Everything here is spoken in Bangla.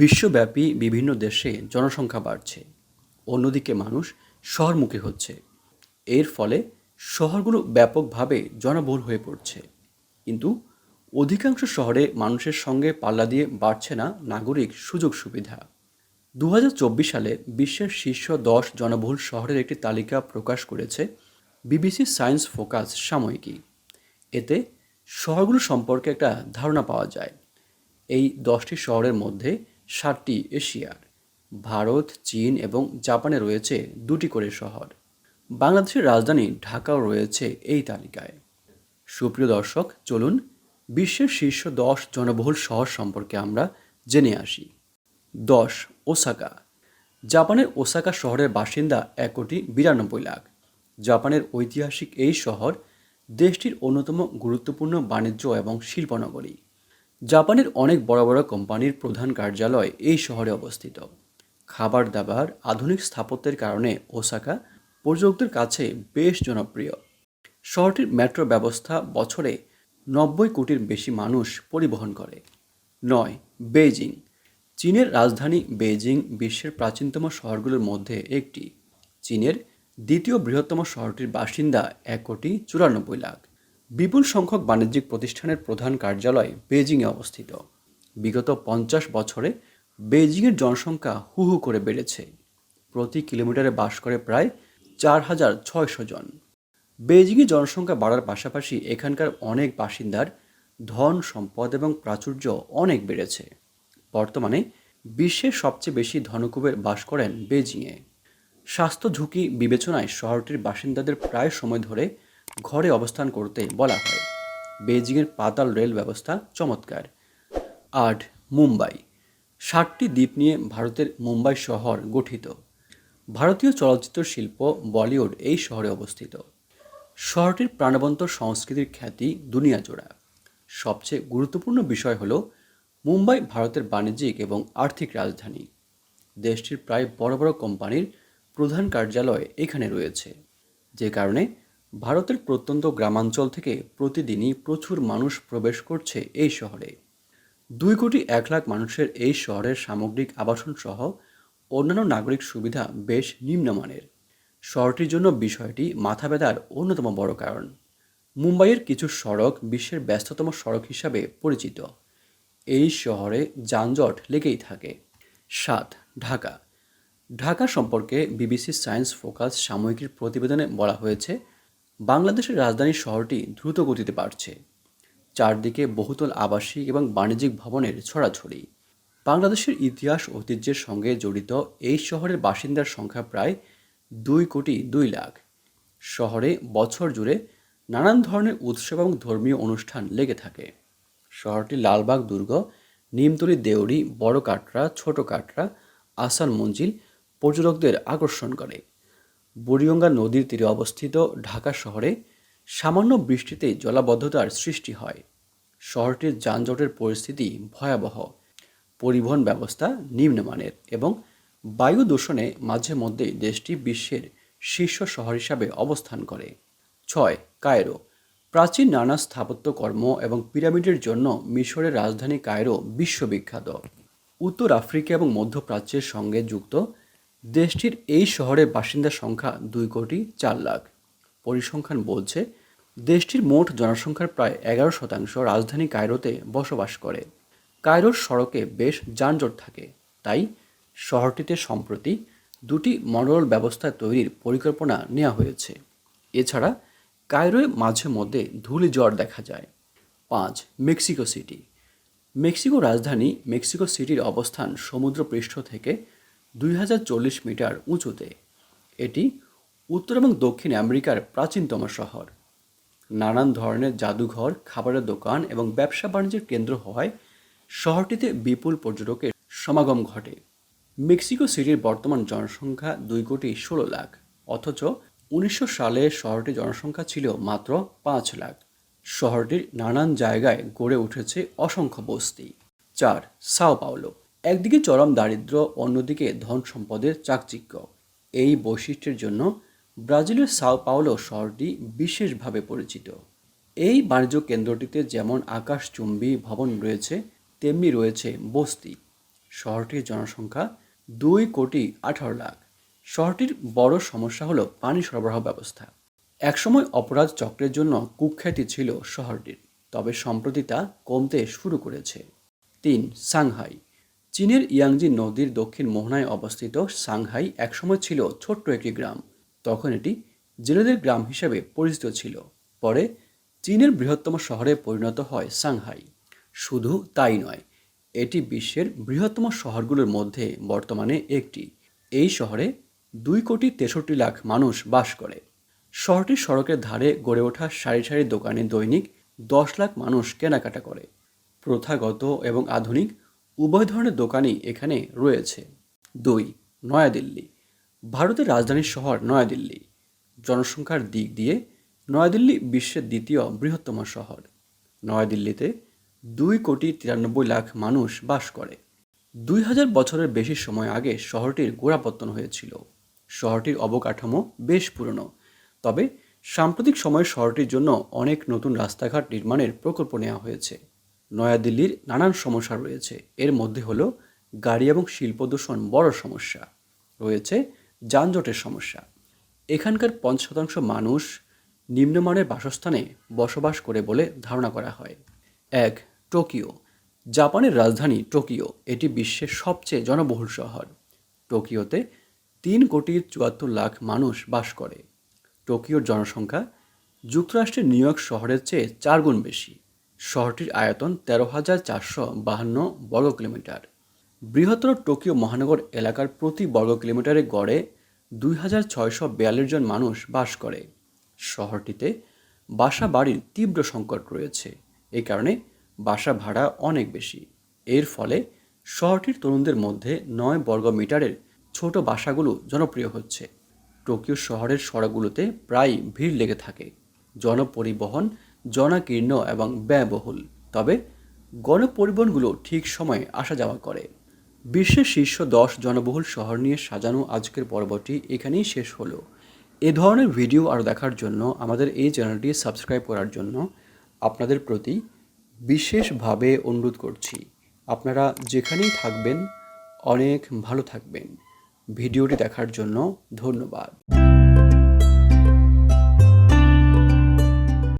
বিশ্বব্যাপী বিভিন্ন দেশে জনসংখ্যা বাড়ছে। অন্যদিকে মানুষ শহরমুখী হচ্ছে। এর ফলে শহরগুলো ব্যাপকভাবে জনবহুল হয়ে পড়ছে। কিন্তু অধিকাংশ শহরে মানুষের সঙ্গে পাল্লা দিয়ে বাড়ছে না নাগরিক সুযোগ সুবিধা। দু হাজার চব্বিশ সালে বিশ্বের শীর্ষ দশ জনবহুল শহরের একটি তালিকা প্রকাশ করেছে বিবিসি সায়েন্স ফোকাস সাময়িকী। এতে শহরগুলো সম্পর্কে একটা ধারণা পাওয়া যায়। এই দশটি শহরের মধ্যে সাতটি এশিয়ার, ভারত, চীন এবং জাপানে রয়েছে দুটি করে শহর। বাংলাদেশের রাজধানী ঢাকাও রয়েছে এই তালিকায়। সুপ্রিয় দর্শক, চলুন বিশ্বের শীর্ষ দশ জনবহুল শহর সম্পর্কে আমরা জেনে আসি। দশ, ওসাকা। জাপানের ওসাকা শহরের বাসিন্দা এক কোটি বিরানব্বই লাখ। জাপানের ঐতিহাসিক এই শহর দেশটির অন্যতম গুরুত্বপূর্ণ বাণিজ্য এবং শিল্পনগরী। জাপানের অনেক বড় বড় কোম্পানির প্রধান কার্যালয় এই শহরে অবস্থিত। খাবার দাবার, আধুনিক স্থাপত্যের কারণে ওসাকা পর্যটকদের কাছে বেশ জনপ্রিয়। শহরটির মেট্রো ব্যবস্থা বছরে নব্বই কোটির বেশি মানুষ পরিবহন করে। নয়, বেইজিং। চীনের রাজধানী বেইজিং বিশ্বের প্রাচীনতম শহরগুলোর মধ্যে একটি। চীনের দ্বিতীয় বৃহত্তম শহরটির বাসিন্দা এক কোটি চুরানব্বই লাখ। বিপুল সংখ্যক বাণিজ্যিক প্রতিষ্ঠানের প্রধান কার্যালয় বেইজিংয়ে অবস্থিত। বিগত পঞ্চাশ বছরে বেইজিংয়ের জনসংখ্যা হু হু করে বেড়েছে। প্রতি কিলোমিটারে বাস করে প্রায় চার হাজার ছয়শো জন। বেইজিংয়ে জনসংখ্যা বাড়ার পাশাপাশি এখানকার অনেক বাসিন্দার ধন, সম্পদ এবং প্রাচুর্য অনেক বেড়েছে। বর্তমানে বিশ্বের সবচেয়ে বেশি ধনকুবের বাস করেন বেজিংয়ে স্বাস্থ্য ঝুঁকি বিবেচনায় শহরটির বাসিন্দাদের প্রায় সময় ধরে ঘরে অবস্থান করতে বলা হয় বেজিংয়ের পাতাল রেল ব্যবস্থা চমৎকার। আট, মুম্বাই। ষাটটি দ্বীপ নিয়ে ভারতের মুম্বাই শহর গঠিত। ভারতীয় চলচ্চিত্র শিল্প বলিউড এই শহরে অবস্থিত। শহরটির প্রাণবন্ত সংস্কৃতির খ্যাতি দুনিয়া জোড়া। সবচেয়ে গুরুত্বপূর্ণ বিষয় হলো, মুম্বাই ভারতের বাণিজ্যিক এবং আর্থিক রাজধানী। দেশটির প্রায় বড় বড় কোম্পানির প্রধান কার্যালয় এখানে রয়েছে, যে কারণে ভারতের প্রত্যন্ত গ্রামাঞ্চল থেকে প্রতিদিনই প্রচুর মানুষ প্রবেশ করছে এই শহরে। দুই কোটি এক লাখ মানুষের এই শহরের সামগ্রিক আবাসন সহ অন্যান্য নাগরিক সুবিধা বেশ নিম্নমানের। শহরটির জন্য বিষয়টি মাথা ব্যথার অন্যতম বড় কারণ। মুম্বাইয়ের কিছু সড়ক বিশ্বের ব্যস্ততম সড়ক হিসাবে পরিচিত। এই শহরে যানজট লেগেই থাকে। সাত, ঢাকা। ঢাকা সম্পর্কে বিবিসি সায়েন্স ফোকাস সাময়িকীর প্রতিবেদনে বলা হয়েছে বাংলাদেশের রাজধানী শহরটি দ্রুত গতিতে বাড়ছে। চারদিকে বহুতল আবাসিক এবং বাণিজ্যিক ভবনের ছড়াছড়ি। বাংলাদেশের ইতিহাস ঐতিহ্যের সঙ্গে জড়িত এই শহরের বাসিন্দার সংখ্যা প্রায় দুই কোটি দুই লাখ। শহরে বছর জুড়ে নানান ধরনের উৎসব এবং ধর্মীয় অনুষ্ঠান লেগে থাকে। শহরটি লালবাগ দুর্গ, নিমতলি দেউরি, বড় কাটরা, ছোট কাটরা আসান মঞ্জিল পর্যটকদের আকর্ষণ করে। বুড়িগঙ্গা নদীর তীরে অবস্থিত ঢাকা শহরে সামান্য বৃষ্টিতে জলাবদ্ধতার সৃষ্টি হয়। শহরটির যানজটের পরিস্থিতি ভয়াবহ। পরিবহন ব্যবস্থা নিম্নমানের এবং বায়ু দূষণে মাঝে মধ্যেই দেশটি বিশ্বের শীর্ষ শহর হিসাবে অবস্থান করে। ছয়, কায়রো। প্রাচীন নানা স্থাপত্যকর্ম এবং পিরামিডের জন্য মিশরের রাজধানী কায়রো বিশ্ববিখ্যাত। উত্তর আফ্রিকা এবং মধ্যপ্রাচ্যের সঙ্গে যুক্ত দেশটির এই শহরের বাসিন্দার সংখ্যা দুই কোটি চার লাখ। পরিসংখ্যান বলছে, দেশটির মোট জনসংখ্যার প্রায় এগারো শতাংশ রাজধানী কায়রোতে বসবাস করে। কায়রোর সড়কে বেশ যানজট থাকে, তাই শহরটিতে সম্প্রতি দুটি মনোরল ব্যবস্থা তৈরির পরিকল্পনা নেওয়া হয়েছে। এছাড়া কায়রোয় মাঝে মধ্যে ধুলি জ্বর দেখা যায়। পাঁচ, মেক্সিকো সিটি। মেক্সিকো রাজধানী, মেক্সিকো সিটির অবস্থান সমুদ্রপৃষ্ঠ থেকে দুই হাজার চল্লিশ মিটার উঁচুতে। এটি উত্তর এবং দক্ষিণ আমেরিকার প্রাচীনতম শহর। নানান ধরনের জাদুঘর, খাবারের দোকান এবং ব্যবসা বাণিজ্যের কেন্দ্র হওয়ায় শহরটিতে বিপুল পর্যটকের সমাগম ঘটে। মেক্সিকো সিটির বর্তমান জনসংখ্যা দুই কোটি ষোলো লাখ, অথচ উনিশশো সালে শহরটির জনসংখ্যা ছিল মাত্র পাঁচ লাখ। শহরটির নানান জায়গায় গড়ে উঠেছে অসংখ্য বস্তি। চার, সাও পাওলো। একদিকে চরম দারিদ্র্য, অন্যদিকে ধন সম্পদের চাকচিক্য। এই বৈশিষ্ট্যের জন্য ব্রাজিলের সাও পাওলো শহরটি বিশেষভাবে পরিচিত। এই বাণিজ্য কেন্দ্রটিতে যেমন আকাশচুম্বী ভবন রয়েছে, তেমনি রয়েছে বস্তি। শহরটির জনসংখ্যা দুই কোটি আঠারো লাখ। শহরটির বড় সমস্যা হলো পানি সরবরাহ ব্যবস্থা। একসময় অপরাধ চক্রের জন্য কুখ্যাতি ছিল শহরটির, তবে সম্প্রতি তা কমতে শুরু করেছে। তিন, সাংহাই। চীনের ইয়াংজি নদীর দক্ষিণ মোহনায় অবস্থিত সাংহাই একসময় ছিল ছোট্ট একটি গ্রাম। তখন এটি জেলেদের গ্রাম হিসেবে পরিচিত ছিল। পরে চীনের বৃহত্তম শহরে পরিণত হয় সাংহাই। শুধু তাই নয়, এটি বিশ্বের বৃহত্তম শহরগুলোর মধ্যে বর্তমানে একটি। এই শহরে দুই কোটি তেষট্টি লাখ মানুষ বাস করে। শহরটির সড়কের ধারে গড়ে ওঠা সারি সারি দোকানে দৈনিক দশ লাখ মানুষ কেনাকাটা করে। প্রথাগত এবং আধুনিক উভয় ধরনের দোকানই এখানে রয়েছে। দুই, নয়াদিল্লি। ভারতের রাজধানী শহর নয়াদিল্লি। জনসংখ্যার দিক দিয়ে নয়াদিল্লি বিশ্বের দ্বিতীয় বৃহত্তম শহর। নয়াদিল্লিতে দুই কোটি তিরানব্বই লাখ মানুষ বাস করে। দুই হাজার বছরের বেশি সময় আগে শহরটির গোড়াপত্তন হয়েছিল। শহরটির অবকাঠামো বেশ পুরনো, তবে সাম্প্রতিক সময়ে শহরটির জন্য অনেক নতুন রাস্তাঘাট নির্মাণের প্রকল্প নেওয়া হয়েছে। নয়াদিল্লির নানান সমস্যা রয়েছে। এর মধ্যে হলো গাড়ি এবং শিল্প দূষণ বড় সমস্যা, রয়েছে যানজটের সমস্যা। এখানকার পঞ্চ শতাংশ মানুষ নিম্নমানের বাসস্থানে বসবাস করে বলে ধারণা করা হয়। এক, টোকিও। জাপানের রাজধানী টোকিও, এটি বিশ্বের সবচেয়ে জনবহুল শহর। টোকিওতে তিন কোটি চুয়াত্তর লাখ মানুষ বাস করে। টোকিওর জনসংখ্যা যুক্তরাষ্ট্রের নিউ ইয়র্ক শহরের চেয়ে চার গুণ বেশি। শহরটির আয়তন তেরো হাজার চারশো বাহান্ন বর্গ কিলোমিটার। বৃহত্তর টোকিও মহানগর এলাকার প্রতি বর্গ কিলোমিটারে গড়ে দুই হাজার ছয়শো বিয়াল্লিশ জন মানুষ বাস করে। শহরটিতে বাসা বাড়ির তীব্র সংকট রয়েছে। এই কারণে বাসা ভাড়া অনেক বেশি। এর ফলে শহরটির তরুণদের মধ্যে নয় বর্গ মিটারের ছোট বাসাগুলো জনপ্রিয় হচ্ছে। টোকিও শহরের সড়কগুলোতে প্রায় ভিড় লেগে থাকে। জনপরিবহন জনাকীর্ণ এবং ব্যয়বহুল। তবে গণপরিবহনগুলো ঠিক সময়ে আসা যাওয়া করে। বিশ্বের শীর্ষ দশ জনবহুল শহর নিয়ে সাজানো আজকের পর্বটি এখানেই শেষ হলো। এ ধরনের ভিডিও আরও দেখার জন্য আমাদের এই চ্যানেলটি সাবস্ক্রাইব করার জন্য আপনাদের প্রতি বিশেষভাবে অনুরোধ করছি। আপনারা যেখানেই থাকবেন, অনেক ভালো থাকবেন। ভিডিওটি দেখার জন্য ধন্যবাদ।